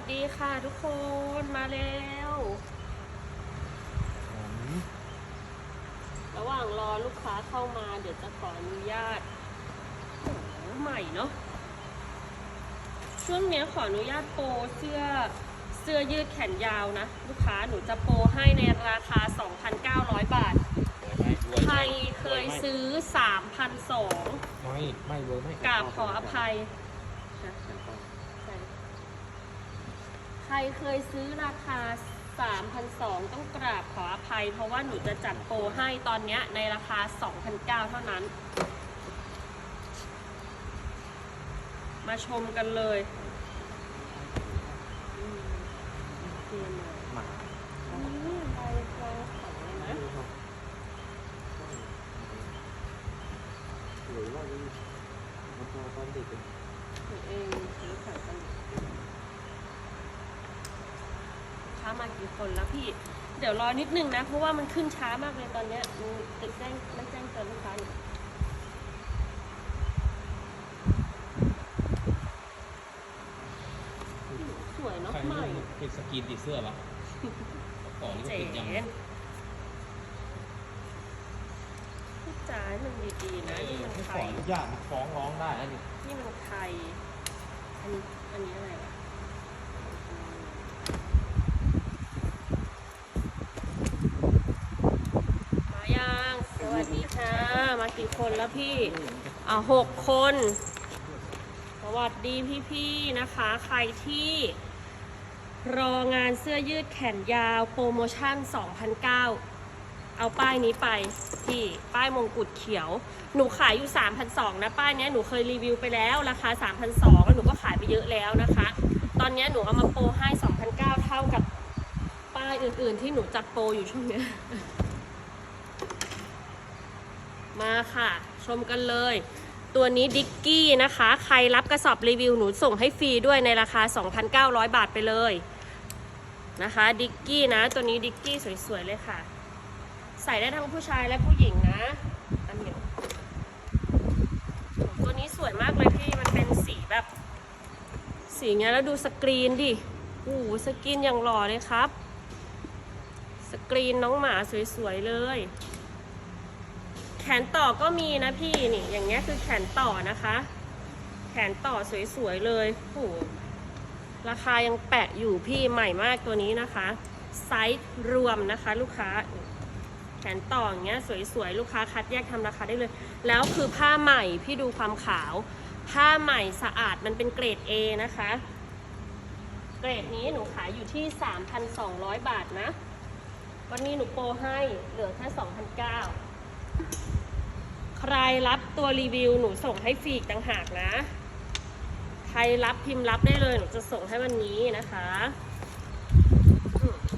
วัสดีค่ะทุกคนมาแล้ว ระหว่างรอลูกค้าเข้ามาเดี๋ยวจะขออนุญาตโอ้โหใหม่เนาะช่วงเนี้ยขออนุญาตโปรเสื้อเสื้อยืดแขนยาวนะ ลูกค้าหนูจะโปรให้ในราคา 2,900 บาท ใครเคยซื้อ 3,200ไม่ไม่เลยไม่กราบขออภัย ใครเคยซื้อราคา 3,200 ต้องกราบขออภัย เพราะว่าหนูจะจัดโปรให้ตอนเนี้ยในราคา 2,900 เท่านั้น มาชมกันเลยอืมเตรียมมาหมานี่ใบกลางของเลยนะหรือว่ามันพอตอนเด็กหนูเองซื้อขายกันค้า มากี่คนแล้วพี่ เดี๋ยวรอนิดนึงนะ เพราะว่ามันขึ้นช้ามากเลยตอนเนี้ยมันจะแจ้งมันแจ้งเตือนลูกค้าอยู่สวยเนาะใครใหม่ ติดสกรีนติดเสื้อปะก่อนนี่ก็เจ๋ติดยังงพูดจาให้มันดีๆนะนี่มันไม่ไทขอย อนุญาตนะฟ้องร้องได้นะนี่นี่มันไทย อันนี้ อันนี้อะไรวะมายังสวัส ดีค่ะ มากี่คนแล้วพี่ อ่าหกคน สวัสดีพี่ๆนะคะ ใครที่รองานเสื้อยืดแขนยาวโปรโมชั่น 2,009 เอาป้ายนี้ไปพี่ ป้ายมงกุฎเขียว หนูขายอยู่ 3,200 นะ ป้ายนี้หนูเคยรีวิวไปแล้ว ราคา 3,200แล้วหนูก็ขายไปเยอะแล้วนะคะ ตอนนี้หนูเอามาโปรให้2,009เท่ากับป้ายอื่นๆ ที่หนูจัดโปรอยู่ช่วงนี้ มาค่ะ ชมกันเลย ตัวนี้ดิกกี้นะคะ ใครรับกระสอบรีวิวหนูส่งให้ฟรีด้วยในราคา 2,900 บาทไปเลยนะคะดิกกี้นะ ตัวนี้ดิกกี้สวยๆเลยค่ะ ใส่ได้ทั้งผู้ชายและผู้หญิงนะ อันเดียวตัวนี้สวยมากเลยพี่ มันเป็นสีแบบ สีเงี้ยแล้วดูสกรีนดิโอ้สกรีนอย่างหล่อเลยครับ สกรีนน้องหมาสวยๆเลย ขนต่อก็มีนะพี่นี่อย่างเงี้ยคือแขนต่อนะคะ แขนต่อสวยๆเลยโอ้โหราคายังแปะอยู่พี่ใหม่มากตัวนี้นะคะ ไซส์รวมนะคะ ลูกค้า แขนต่ออย่างเงี้ยสวยๆลูกค้าคัดแยกทำราคาได้เลย แล้วคือผ้าใหม่พี่ดูความขาว ผ้าใหม่สะอาดมันเป็นเกรด A นะคะ เกรดนี้หนูขายอยู่ที่ 3,200 บาทนะ วันนี้หนูโปรให้เหลือแค่2,900 ใครรับตัวรีวิวหนูส่งให้ฟรีต่างหากนะ ใครรับพิมพ์รับได้เลยหนูจะส่งให้วันนี้นะคะ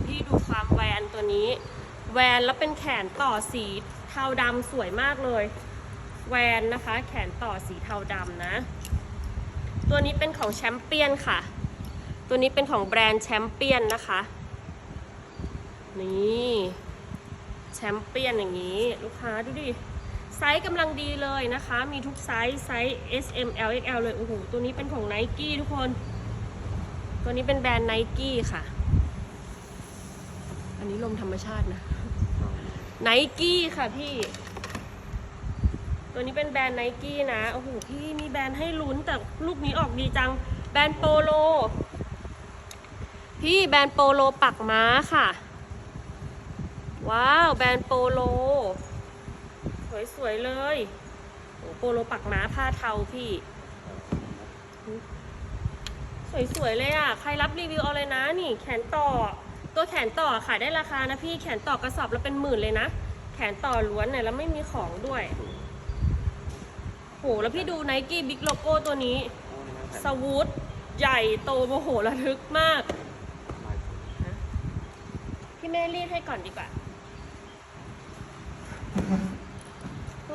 พี่ดูความแวนตัวนี้ แวนแล้วเป็นแขนต่อสีเทาดำสวยมากเลย แวนนะคะ แขนต่อสีเทาดำนะ ตัวนี้เป็นของแชมเปี้ยนค่ะ ตัวนี้เป็นของแบรนด์แชมเปี้ยนนะคะ นี่ แชมเปี้ยนอย่างนี้ ลูกค้าดูดิ ไซส์กำลังดีเลยนะคะ มีทุกไซส์ไซส์ S M L X L เลย โอ้โห ตัวนี้เป็นของ n i กี้ทุกคน ตัวนี้เป็นแบรนด์ n i กี้ค่ะ อันนี้ลมธรรมชาตินะไนกี้ค่ะพี่ ตัวนี้เป็นแบรนด์ไนกี้นะ โอ้โห พี่มีแบรนด์ให้ลุ้นแต่ลูกนี้ออกดีจัง แบรนด์โปโล พี่แบรนด์โปโลปักม้าค่ะ ว้าว แบรนด์โปโล สวยๆเลยโอ้โปโลปักม้าผ้าเทาพี่ สวยๆเลยอะ ใครรับรีวิวเอาเลยนะนี่ แขนต่อ ตัวแขนต่อขายได้ราคานะพี่ แขนต่อกระสอบแล้วเป็นหมื่นเลยนะ แขนต่อล้วนเนี่ยแล้วไม่มีของด้วยโหแล้วพี่ดูไนกี้บิ๊กโลโก้ตัวนี้ สวูทใหญ่โตโมโหระทึกมาก พี่แม่รีดให้ก่อนดีกว่า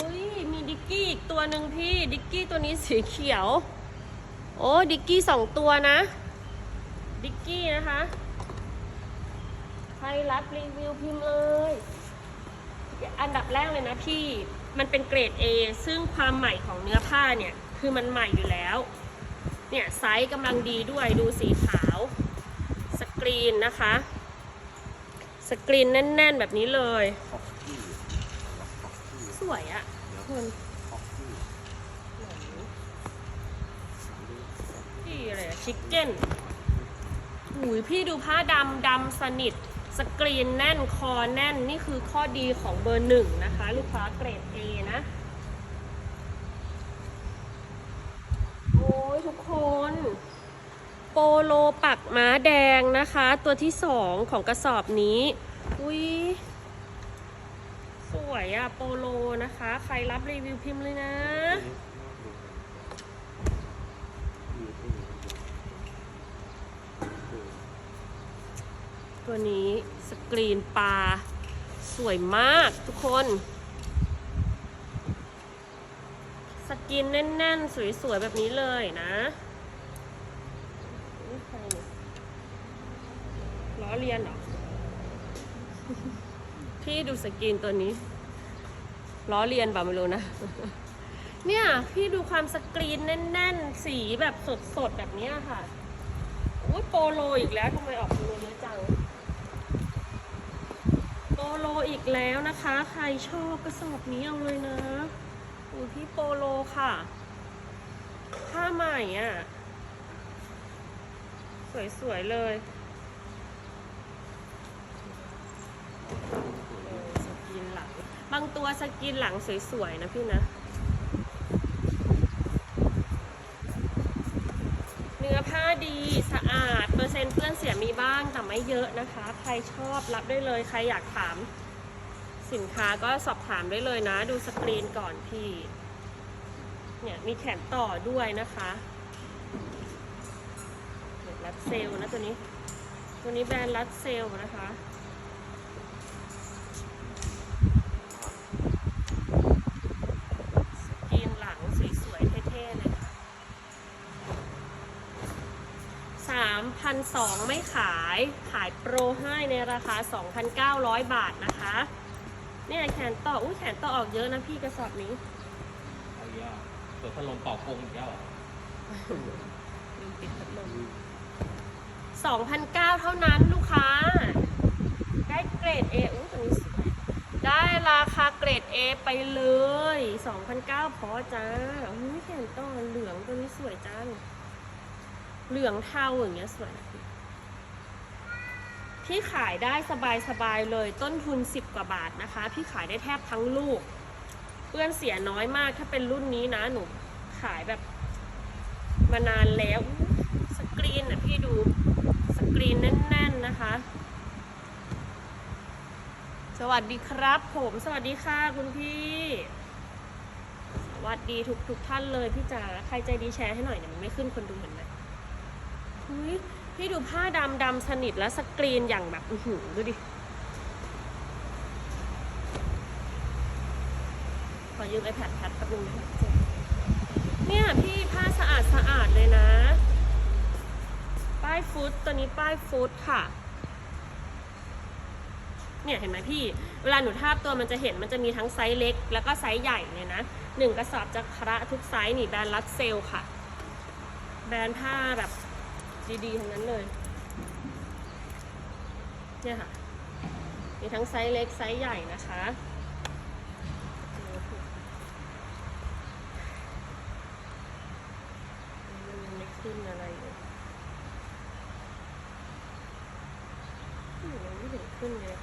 เฮ้ยมีดิกกี้หนึ่งพี่ ดิกกี้ตัวนี้สีเขียว โอ้ดิกกี้สองตัวนะ ดิกกี้นะคะ ใครรับรีวิวพิมพ์เลยอันดับแรกเลยนะพี่ มันเป็นเกรด A ซึ่งความใหม่ของเนื้อผ้าเนี่ย คือมันใหม่อยู่แล้ว เนี่ยไซส์กำลังดีด้วย ดูสีขาว สกรีนนะคะ สกรีนแน่น ๆ แบบนี้เลยคอกกี้คอกกี้สวยอะ พี่อะไรชิคเก้นหุยพี่ดูผ้าดำดำสนิท สกรีนแน่นคอแน่นนี่คือข้อดีของเบอร์หนึ่งนะคะ ลูกค้าเกรด A นะโอ้ยทุกคน โปโลปักม้าแดงนะคะ ตัวที่สองของกระสอบนี้ อุ้ย วยอะโปโลนะคะ ใครรับรีวิวพิมพ์เลยนะ ตัวนี้สกรีนปลา สวยมากทุกคน สกินแน่น ๆ สวย ๆ แบบนี้เลยนะล้อเลียนเหรอ พี่ดูสกินตัวนี้ ล้อเลียนเปล่าไม่รู้นะ เนี่ย พี่ดูความสกรีนแน่น ๆ สีแบบสด ๆ แบบนี้ค่ะ อุ้ยโปโลอีกแล้วทำไมออกโปโลเยอะจัง โปโลอีกแล้วนะคะ ใครชอบกระสอบนี้เอาเลยนะอูที่โปโลค่ะ ผ้าใหม่อะ สวย ๆ เลยเออสกินหลัง บางตัวสกินหลังสวยๆนะพี่นะ เนื้อผ้าดีสะอาด เปอร์เซ็นต์เปื้อนเสียมีบ้างแต่ไม่เยอะนะคะ ใครชอบรับได้เลย ใครอยากถาม สินค้าก็สอบถามได้เลยนะ ดูสกรีนก่อนพี่ เนี่ยมีแขนต่อด้วยนะคะรัดเซลนะตัวนี้ ตัวนี้แบรนด์รัดเซลนะคะ สกรีนหลังสวยๆเท่ๆเลยค่ะ 3,200ไม่ขาย ขายโปรให้ในราคา 2,900 บาทนะคะเนี่ยแขนต่ออุ้ยแขนต่อออกเยอะนะพี่กระสอบนี้เอาเยอะเปิดพัดลมเป่าโกงอีกแล้วเหรอลืมปิดพัดลม2,900 เท่านั้นลูกค้า ได้เกรด A อุ้ยตัวนี้สวยได้ราคาเกรด A ไปเลย 2,900พอจ้าอุ้ยแขนต่อเหลืองตัวนี้สวยจัง เหลืองเทาอย่างเงี้ยสวยพี่ขายได้สบายๆเลยต้นทุน 10 กว่าบาทนะคะ พี่ขายได้แทบทั้งลูกเปื้อนเสียน้อยมากถ้าเป็นรุ่นนี้นะหนูขายแบบมานานแล้วสกรีนอะพี่ดูสกรีนแน่นๆนะคะ สวัสดีครับผมสวัสดีค่ะคุณพี่ สวัสดีทุกทุกท่านเลยพี่จ๋าใครใจดีแชร์ให้หน่อยเนี่ยมันไม่ขึ้นคนดูเห็นไหม เฮ้ยพี่ดูผ้าดำดำสนิทแล้วสกรีนอย่างแบบอือหือดูดิ ขอยืม iPad แพดแป๊บนึงนะเนี่ยพี่ผ้าสะอาดสะอาดเลยนะ ป้ายฟุตตัวนี้ป้ายฟุตค่ะ เนี่ยเห็นไหมพี่ เวลาหนูทาบตัวมันจะเห็นมันจะมีทั้งไซส์เล็ก แล้วก็ไซส์ใหญ่เลยนะหนึ่งกระสอบจะคระทุกไซส์นี่แบรนด์รัดเซลค่ะ แบรนด์ผ้าแบบ ดีๆทั้งนั้นเลย เนี่ยค่ะ มีทั้งไซส์เล็กไซส์ใหญ่นะคะมันยังไม่ขึ้นอะไรเลยอืมยังไม่เห็นขึ้นเลย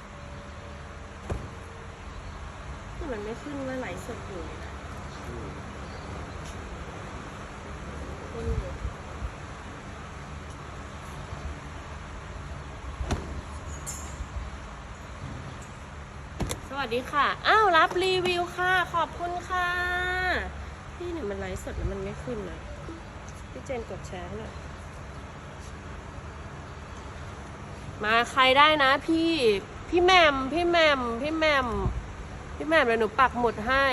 นี่มันไม่ขึ้นว่าไหลฟ์สดอยู่เลยนะขึ้นเลยส วัสดีค่ะ อ้าว รับรีวิวค่ะ ขอบคุณค่ะ พี่เนี่ยมันไลฟ์สดแล้วมันไม่ขึ้นเลยพี่เจนกดแชร์ให้หน่อยมาใครได้นะ พี่พี่แหมมพี่แหมมพี่แหมมพี่แหมมเดี๋ยวหนูปักหมุดให้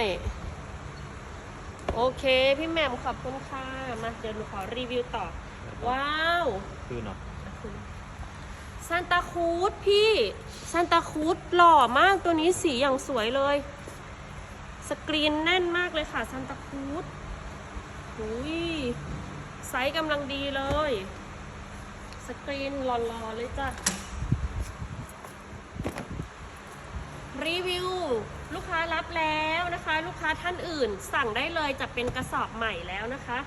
โอเค พี่แหม่มขอบคุณค่ะ มาเดี๋ยวหนูขอรีวิวต่อ ว้าว คือเนาะ ซานตาคูดพี่ซานตาคูดหล่อมากตัวนี้สีอย่างสวยเลย สกรีนแน่นมากเลยค่ะซานตาคูดหุยไซส์กำลังดีเลย สกรีนหล่อๆเลยจ้ะ รีวิว ลูกค้ารับแล้วนะคะ ลูกค้าท่านอื่นสั่งได้เลยจะเป็นกระสอบใหม่แล้วนะคะ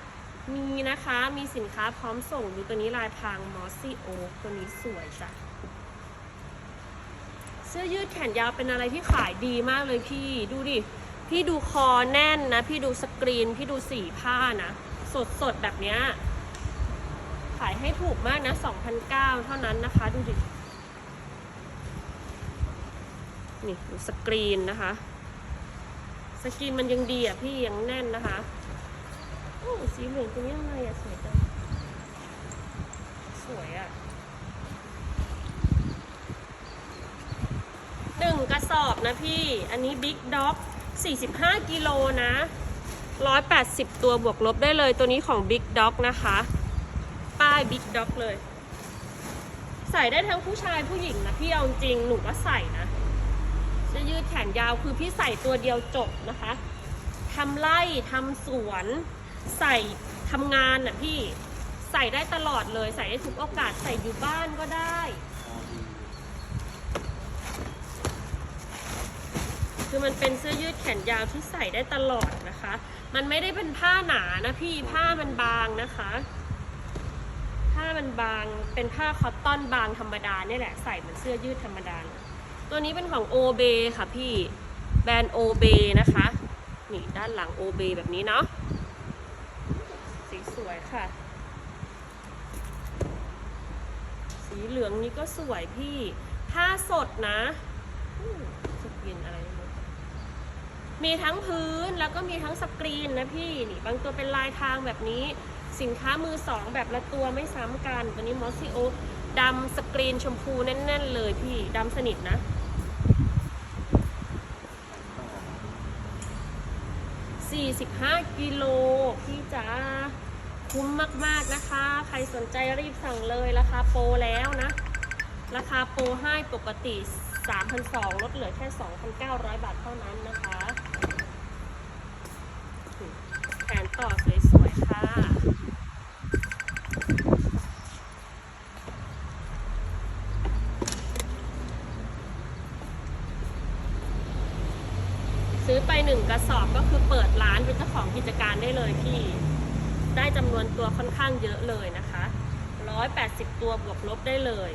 มีนะคะมีสินค้าพร้อมส่งดูตัวนี้ลายพรางมอสซี่โอตัวนี้สวยจ้ะเสื้อยืดแขนยาวเป็นอะไรที่ขายดีมากเลยพี่ดูดิพี่ดูคอแน่นนะ พี่ดูสกรีน พี่ดูสีผ้านะ สดสดแบบเนี้ยขายให้ถูกมากนะ2,009เท่านั้นนะคะ ดูดินี่ดูสกรีนนะคะ สกรีนมันยังดีอะพี่ยังแน่นนะคะ โอ้สีเหลืองตัวนี้อะไรอะสวยจังสวยอะหนึ่งกระสอบนะพี่ อันนี้บิ๊กด็อก45 กิโลนะ 180 ตัวบวกลบได้เลย ตัวนี้ของบิ๊กด็อกนะคะ ป้ายบิ๊กด็อกเลย ใส่ได้ทั้งผู้ชายผู้หญิงนะ พี่เอาจริง หนูก็ใส่นะเสื้อยืดแขนยาวคือพี่ใส่ตัวเดียวจบนะคะ ทำไร่ทำสวน ใส่ทำงานน่ะพี่ใส่ได้ตลอดเลยใส่ได้ทุกโอกาสใส่อยู่บ้านก็ได้ คือมันเป็นเสื้อยืดแขนยาวที่ใส่ได้ตลอดนะคะ มันไม่ได้เป็นผ้าหนานะพี่ผ้ามันบางนะคะผ้ามันบางเป็นผ้าคอตตอนบางธรรมดาเนี่ยแหละใส่เหมือนเสื้อยืดธรรมดาตัวนี้เป็นของโอเบค่ะพี่แบรนด์โอเบนะคะนี่ด้านหลังโอเบแบบนี้เนาะ ค่ะ สีเหลืองนี้ก็สวยพี่ผ้าสดนะมสกรีนอะไรมีทั้งพื้นแล้วก็มีทั้งสกรีนนะพี่นี่บางตัวเป็นลายทางแบบนี้สินค้ามือสองแบบละตัวไม่ซ้ำกัน ตัวนี้มอสซิโอดำสกรีนชมพูแน่น ๆ เลยพี่ดำสนิทนะ 45 กิโลพี่จ๋า คุ้มมากๆนะคะ ใครสนใจรีบสั่งเลยราคาโปรแล้วนะ ราคาโปรให้ปกติ 3,200ลดเหลือแค่ 2,900 บาทเท่านั้นนะคะแขนต่อสวยๆค่ะ ซื้อไปหนึ่งกระสอบก็คือเปิดร้านเป็นเจ้าของกิจการได้เลยพี่ ได้จำนวนตัวค่อนข้างเยอะเลยนะคะ 180 ตัวบวกลบได้เลย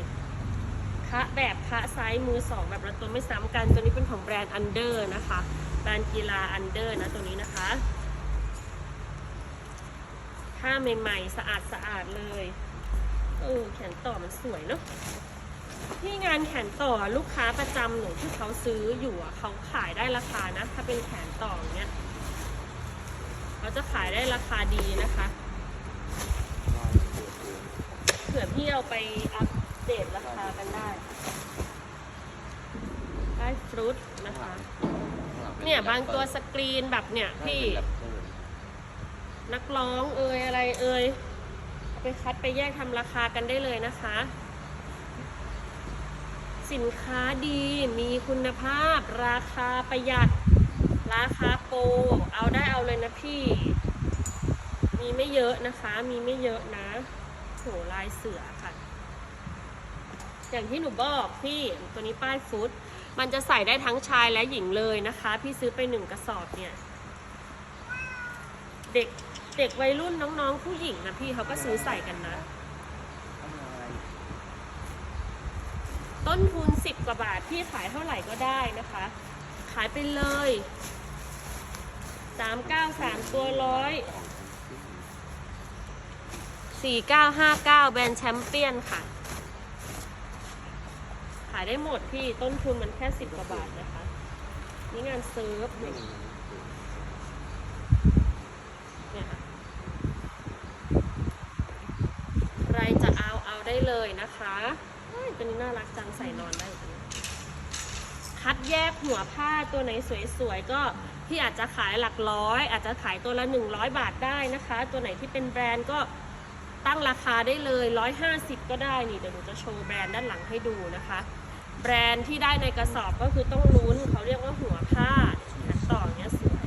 คะแบบคะไซส์มือสองแบบละตัวไม่ซ้ำกัน ตัวนี้เป็นของแบรนด์อันเดอร์นะคะแบรนด์กีฬาอันเดอร์นะตัวนี้นะคะผ้าใหม่ๆ สะอาดสะอาดเลยเออแขนต่อมันสวยเนาะที่งานแขนต่อลูกค้าประจำหนูที่เขาซื้ออยู่อะเขาขายได้ราคานะ ถ้าเป็นแขนต่อเงี้ย เขาจะขายได้ราคาดีนะคะเผื่อพี่เอาไปอัปเดตราคากันได้ ได้ฟรุตนะคะ เนี่ยบางตัวสกรีนแบบเนี่ยพี่ นักร้องเอ่ยอะไรเอ่ยเอาไปคัดไปแยกทำราคากันได้เลยนะคะ สินค้าดีมีคุณภาพราคาประหยัด ราคาโปรเอาได้เอาเลยนะพี่ มีไม่เยอะนะคะ มีไม่เยอะนะโหลายเสือค่ะ อย่างที่หนูบอกพี่ตัวนี้ป้ายฟุต มันจะใส่ได้ทั้งชายและหญิงเลยนะคะ พี่ซื้อไปหนึ่งกระสอบเนี่ย เด็กเด็กวัยรุ่นน้องๆ ผู้หญิงนะพี่เขาก็ซื้อใส่กันนะ ต้นทุน10กว่าบาทพี่ขายเท่าไหร่ก็ได้นะคะ ขายไปเลย 3 9 3ตัวร้อย4959แบรนด์แชมเปี้ยนค่ะ ขายได้หมดพี่ต้นทุนมันแค่10กว่าบาทนะคะ นี่งานเซิร์ฟเนี่ยเนี่ยค่ะใครจะเอาเอาได้เลยนะคะเฮ้ยตัวนี้น่ารักจังใส่นอนได้ คัดแยกหัวผ้าตัวไหนสวยๆก็พี่อาจจะขายหลักร้อย อาจจะขายตัวละ 100 บาทได้นะคะ ตัวไหนที่เป็นแบรนด์ก็ตั้งราคาได้เลย 150 ก็ได้นี่เดี๋ยวหนูจะโชว์แบรนด์ด้านหลังให้ดูนะคะ แบรนด์ที่ได้ในกระสอบก็คือต้องลุ้นเขาเรียกว่าหัวผ้าเนี่ยต่อเนี้ยสวย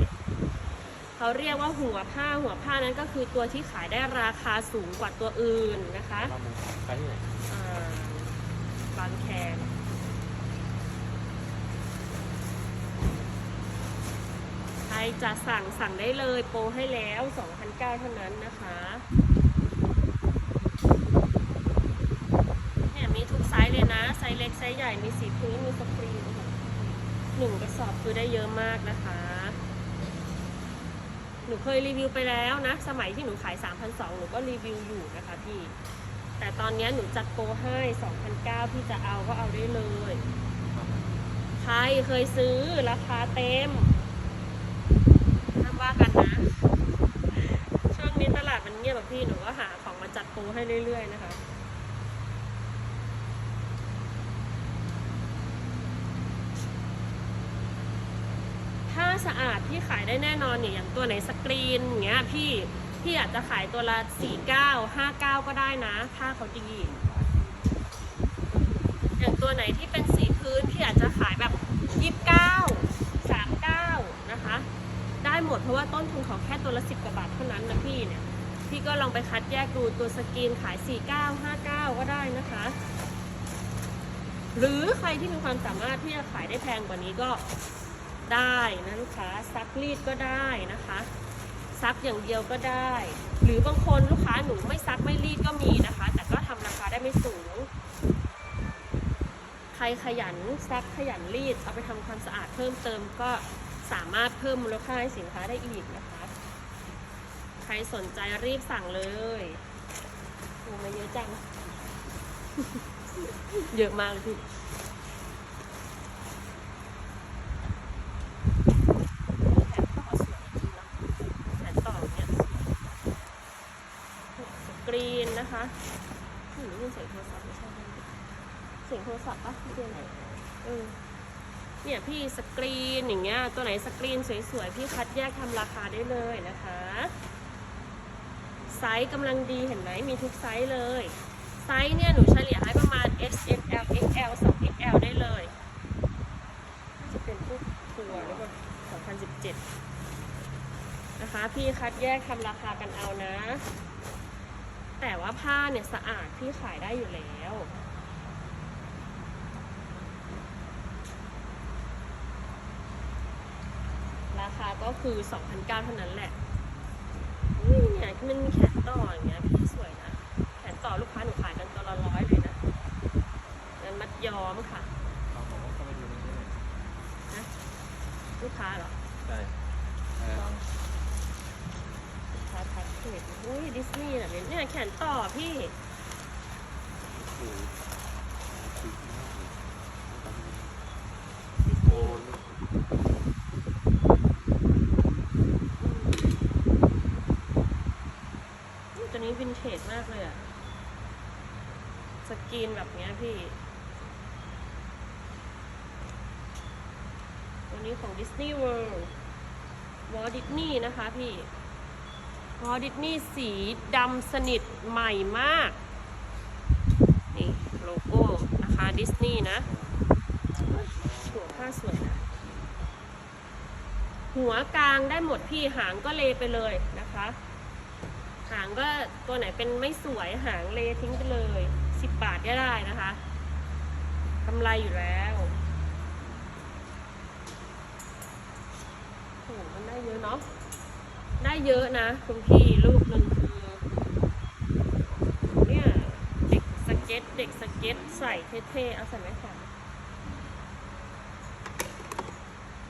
เขาเรียกว่าหัวผ้าหัวผ้านั้นก็คือตัวที่ขายได้ราคาสูงกว่าตัวอื่นนะคะเรามึงไปที่ไหนอ่าบางแคใคร จะสั่งสั่งได้เลยโปรให้แล้ว2,009เท่านั้นนะคะเนี่ยมีทุกไซส์เลยนะ ไซส์เล็ก ไซส์ใหญ่ มีสีพื้น มีสกรีนโอ้โหหนึ่งกระสอบคือได้เยอะมากนะคะ หนูเคยรีวิวไปแล้วนะ สมัยที่หนูขาย 3,200 หนูก็รีวิวอยู่นะคะพี่ แต่ตอนเนี้ยหนูจัดโปรให้2,009พี่จะเอาก็เอาได้เลยใครเคยซื้อราคาเต็มห้าม ว่ากันนะ ช่วงนี้ตลาดมันเงียบแบบพี่หนูก็หาของมาจัดโปรให้เรื่อยๆนะคะถ้าสะอาดพี่ขายได้แน่นอนเนี่ยอย่างตัวไหนสกรีนอย่างเงี้ยพี่พี่อาจจะขายตัวละ49 59ก็ได้นะถ้าเขาดีอย่างตัวไหนที่เป็นสีพื้นพี่อาจจะขายแบบ29 39นะคะได้ หมดเพราะว่าต้นทุนของแค่ตัวละ10กว่าบาทเท่านั้นนะพี่เนี่ย พี่ก็ลองไปคัดแยกดูตัวสกรีนขาย 49 59 ก็ได้นะคะ หรือใครที่มีความสามารถที่จะขายได้แพงกว่านี้ก็ได้นะลูกค้าซักรีดก็ได้นะคะ ซักอย่างเดียวก็ได้ หรือบางคนลูกค้าหนูไม่ซักไม่รีดก็มีนะคะ แต่ก็ทำราคาได้ไม่สูง ใครขยันซักขยันรีดเอาไปทำความสะอาดเพิ่มเติมก็ สามารถเพิ่มมูลค่าให้สินค้าได้อีกนะคะ ใครสนใจรีบสั่งเลยโอ้มาเยอะจัง เยอะมากเลยพี่นต่อสวยจริงเนาะแขนต่อเนี่ยสกรีนนะคะหนูได้ยินเสียงโทรศัพท์ไม่ใช่เสียงโทรศัพท์ปะพี่เจนเออ เนี่ยพี่สกรีนอย่างเงี้ยตัวไหนสกรีนสวยๆพี่คัดแยกทำราคาได้เลยนะคะ ไซส์กำลังดีเห็นไหมมีทุกไซส์เลย ไซส์เนี่ยหนูเฉลี่ยให้ประมาณ S M L X L 2 X L ได้เลยน่าจะเป็นพวกทัวร์หรือเปล่า2017 นะคะ พี่คัดแยกทำราคากันเอานะ แต่ว่าผ้าเนี่ยสะอาดพี่ขายได้อยู่แล้ว ราคา ก็คือ2,900เท่านั้นแหละนี่เนี่ยมันมีแขนต่ออย่างเงี้ยพี่สวยนะ แขนต่อลูกค้าหนูขายกันตัวละร้อยเลยนะงั้นมัดย้อมค่ะเราบอกว่าเข้าไปดูในนี้เลยลูกค้าเหรอใช่เออลูกค้าทักเพจอุ้ยดิสนีย์แบบนี้เนี่ยแขนต่อพี่ ดิสนีย์อืมตัวนี้วินเทจมากเลยอะสกรีนแบบเนี้ย พี่ ตัวนี้ของ Disney World วอลดิสนีย์นะคะพี่วอลดิสนีย์สีดำสนิทใหม่มาก นี่โลโก้นะคะดิสนีย์นะหัวผ้าสวยนะหัวกลางได้หมดพี่หางก็เลไปเลยนะคะ หางก็ตัวไหนเป็นไม่สวยหางเลทิ้งไปเลย สิบบาทก็ได้นะคะกำไรอยู่แล้วโอ้โหมันได้เยอะเนาะได้เยอะนะคุณพี่ลูกหนึ่งคือเนี่ยเด็กสเก็ต เด็กสเก็ตใส่เท่ๆเอาใส่ไหมคะ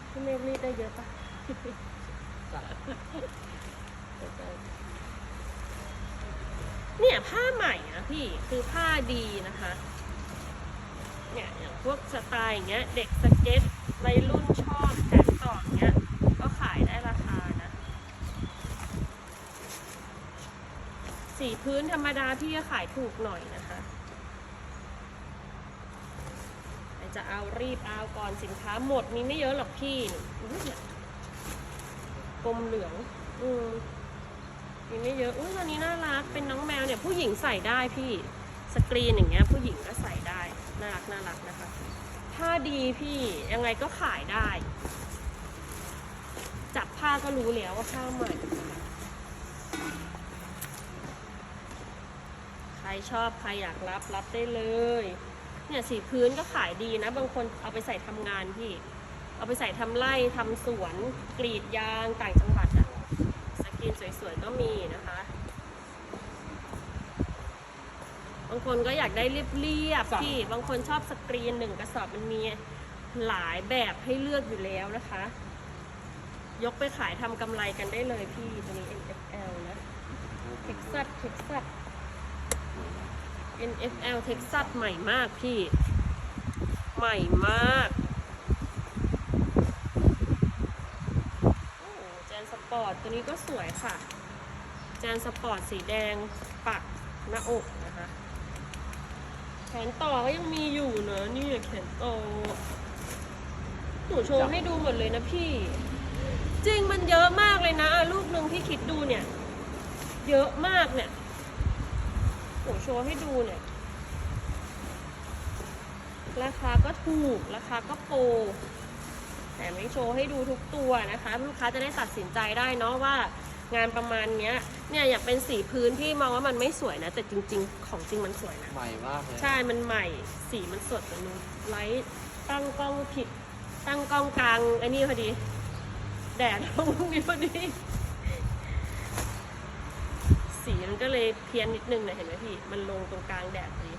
พี่เมฆรีดได้เยอะปะ เนี่ยผ้าใหม่นะพี่คือผ้าดีนะคะเนี่ยอย่างพวกสไตล์อย่างเงี้ย เด็กสเก็ตวัยรุ่นชอบแขนต่ออย่างเงี้ย ก็ขายได้ราคานะ สีพื้นธรรมดาพี่จะขายถูกหน่อยนะคะจะเอารีบเอาก่อนสินค้าหมดมีไม่เยอะหรอกพี่อุ๊ยเนี่ยกลมเหลือง อืม มีไม่เยอะ อุ้ยตัวนี้น่ารัก เป็นน้องแมวเนี่ยผู้หญิงใส่ได้พี่สกรีนอย่างเงี้ยผู้หญิงก็ใส่ได้น่ารักน่ารักนะคะ ผ้าดีพี่ยังไงก็ขายได้ จับผ้าก็รู้แล้วว่าผ้าใหม่ใครชอบใครอยากรับรับได้เลย เนี่ยสีพื้นก็ขายดีนะ บางคนเอาไปใส่ทำงานพี่ เอาไปใส่ทำไร่ทำสวน กรีดยางต่างจัง กรีนสวยๆก็มีนะคะ บางคนก็อยากได้เรียบๆพี่ บางคนชอบสกรีนหนึ่งกระสอบมันมีหลายแบบให้เลือกอยู่แล้วนะคะ ยกไปขายทำกำไรกันได้เลยพี่ตัวนี้ NFL นะเท็กซัสเท็กซัส NFL เท็กซัสใหม่มากพี่ ใหม่มาก โอ้แจนส ปอร์ตตัวนี้ก็สวยค่ะแจนสปอร์ตสีแดงปักหน้าอกนะคะ แขนต่อก็ยังมีอยู่เนอะนี่แขนต่อหนูโชว์ให้ดูหมดเลยนะพี่ จริงมันเยอะมากเลยนะลูกหนึ่งพี่คิดดูเนี่ย เยอะมากเนี่ยโอ้โชว์ให้ดูเนี่ยราคาก็ถูก ราคาก็โปร แต่ไม่โชว์ให้ดูทุกตัวนะคะ ลูกค้าจะได้ตัดสินใจได้เนาะว่างานประมาณเนี้ยเนี่ยอยากเป็นสีพื้นพี่มองว่ามันไม่สวยนะ แต่จริง ๆ ของจริงมันสวยนะ ใหม่มากเลยใช่มันใหม่สีมันสดมันไลท์ตั้งกล้องผิด ตั้งกล้องกลางไอ้นี่พอดี แดดลงตรงนี้พอดี สีมันก็เลยเพี้ยนนิดนึงนะเห็นไหมพี่ มันลงตรงกลางแดดพอดี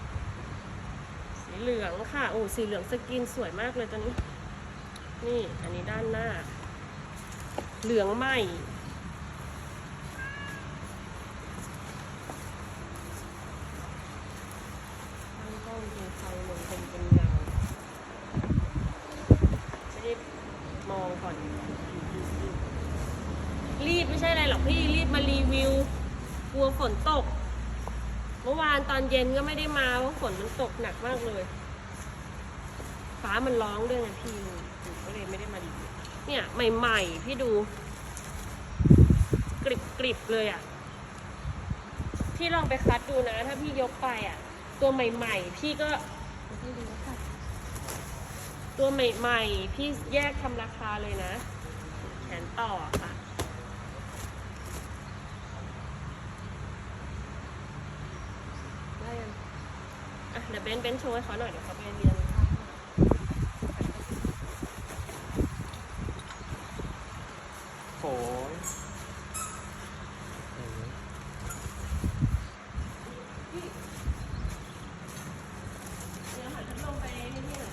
สีเหลืองค่ะโอ้สีเหลืองสกินสวยมากเลยตัวนี้นี่ นี่อันนี้ด้านหน้า เหลืองไหมต้องเป็นไฟลงเป็นเป็นเงาไม่ได้มองก่อน รีบไม่ใช่อะไรหรอกพี่รีบมารีวิว กลัวฝนตก เมื่อวานตอนเย็นก็ไม่ได้มาเพราะฝนมันตกหนักมากเลย ฟ้ามันร้องด้วยไงพี่ ก็เลยไม่ได้มารีวิวเนี่ยใหม่ๆพี่ดู กริบกริบๆเลยอะ่ะ พี่ลองไปคัดดูนะ ถ้าพี่ยกไปอะ่ะ ตัวใหม่ ๆ พี่ก็ตัวใหม่ๆ พี่แยกทำราคาเลยนะ แขนต่อค่ะ ได้ยังอะเดี๋ยวเบนเบนโชว์ให้เขาหน่อยเดี๋ยวเขาไปเรียน โอ้ย เดี๋ยวหันพัดลมไปให้พี่หน่อย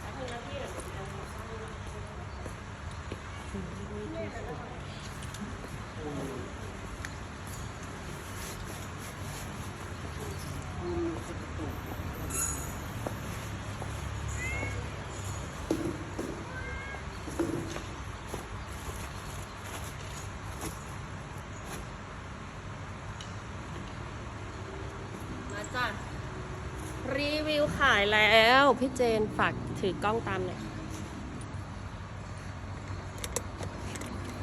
แป๊บนึงนะพี่เดี๋ยวหนูจะเอาข้างนอกมาจ้ะ รีวิว ขายแล้ว พี่เจนฝากถือกล้องตามหน่อยค่ะ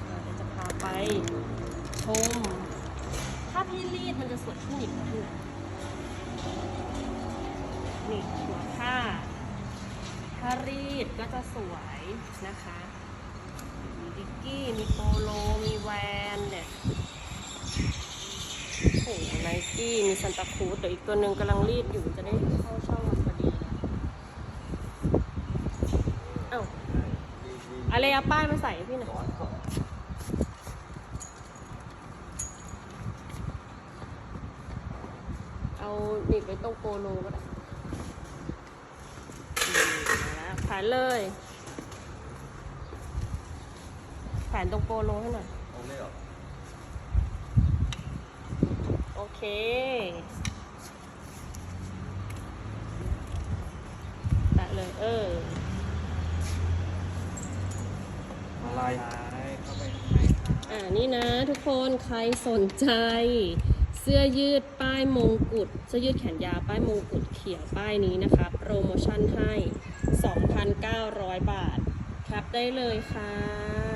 อ่าจะพาไปชม ถ้าพี่รีดมันจะสวยขึ้นอีกนะพี่นี่หัวผ้า ถ้ารีดก็จะสวยนะคะมีดิกกี้ มีโปโล มีแวนเนี่ยโอ้โหไนกี้ มีซันตาครูซเดี๋ยวอีกตัวหนึ่งกำลังรีดอยู่จะได้เข้าช่องมันพอดีนะเอ้าอะไรเอา ป้ายมาใส่ให้พี่หน่อยเอาหนีบไว้ตรงโปโลก็ได้นี่มาแล้วขายเลยขวนตรงโปโลให้หน่อยเอาเลยเหรอโอเคแตะเลย เออ อะไรเข้าไปข้างในครับอ่านี่นะทุกคนใครสนใจ เสื้อยืดป้ายมงกุฎเสื้อยืดแขนยาวป้ายมงกุฎเขียวป้ายนี้นะคะโปรโมชั่นให้ 2,900 บาท ครับได้เลยค่ะ